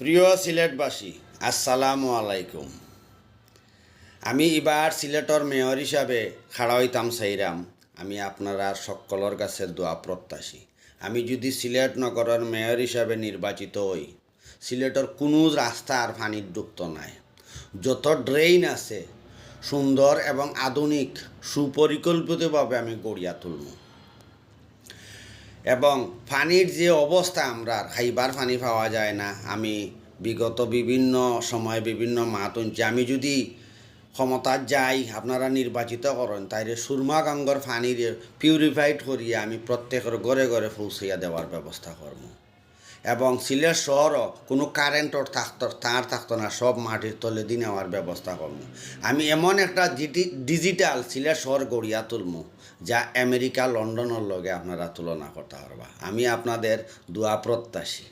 প্রিয় সিলেটবাসী, আসসালামু আলাইকুম। আমি এবার সিলেটর মেয়র হিসাবে খাড়া হইতাম চাইরাম আমি আপনারা সকলের কাছে দোয়া প্রত্যাশী। আমি যদি সিলেট নগরের মেয়র হিসাবে নির্বাচিত হই, সিলেটর কোনো রাস্তা আর পানির ডুবত নাই। যত ড্রেইন আছে, সুন্দর এবং আধুনিক, সুপরিকল্পিতভাবে আমি গড়িয়া তুলব এবং পানির যে অবস্থা আমরা খাইবার পানি পাওয়া যায় না। আমি বিগত বিভিন্ন সময় বিভিন্ন মাত শুনছি। আমি যদি ক্ষমতার যাই, আপনারা নির্বাচিত করেন তাইরে সুরমা গঙ্গর পানির পিউরিফাইড করিয়ে আমি প্রত্যেকের ঘরে ঘরে পৌঁছাইয়া দেওয়ার ব্যবস্থা করব। এবং সিলেট শহরও কোনো কারেন্টর থাকতো, তার থাকতো না, সব মাটির তলে দিয়ে নেওয়ার ব্যবস্থা করব। আমি এমন একটা ডিজিটাল সিলেট শহর গড়িয়া তুলবো, যা আমেরিকা, লন্ডনের লগে আপনারা তুলনা করতে পারবা। আমি আপনাদের দোয়া প্রত্যাশী।